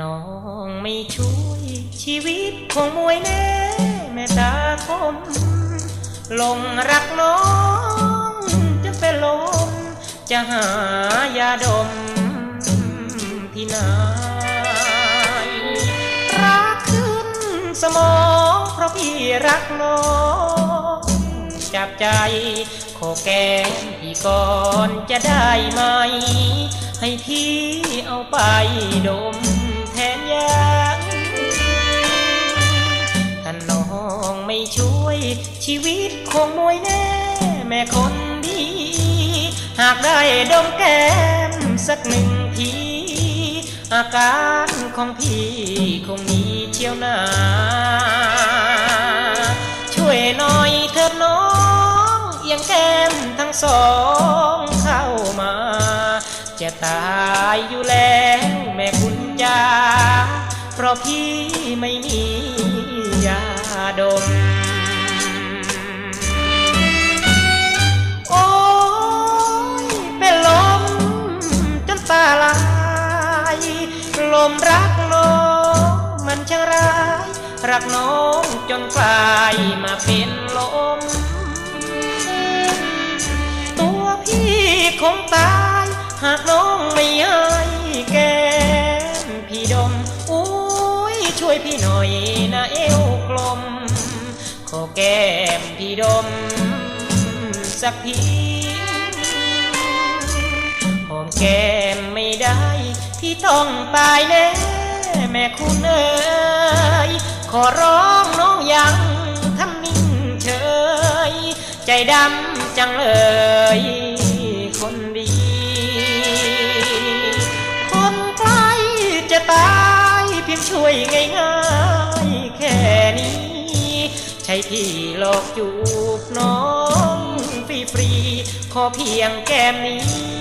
น้องไม่ช่วยชีวิตคงมวยแน่แม่ตาคมลงรักน้องจะเป็นลมจะหายาดมที่ไหนรักขึ้นสมองเพราะพี่รักน้องจับใจขอแก้มพี่ก่อนจะได้ไหมให้พี่เอาไปดม ไม่ช่วย ชีวิตคงมวยแน่ แม่คนดี หากได้ดมแก้มสักหนึ่งที อาการของพี่คงมีเชี่ยวนาช่วยหน่อยเถิดน้องเอียงแก้มทั้งสองเข้ามา จะตายอยู่แล้วแม่คุณจาเพราะพี่ไม่มี ดม โอ้ยเป็นลมจนตาลาย ลมรักน้องมันช่างร้าย รักน้องจนกลายมาเป็นลม ตัวพี่คงตายหากน้อง วยพี่หน่อยนะเอวกลม ขอแก้มพี่ดม สักทีหอมแก้มไม่ได้ พี่ต้องตายแน่แม่คุณเอ๋ยขอร้องน้องยังทำนิ่งเฉย ใจดำจังเลย ยง่ายๆแค่นี้ ใช่ที่หลอกจูบน้องฟรีๆขอเพียงแก้มนี้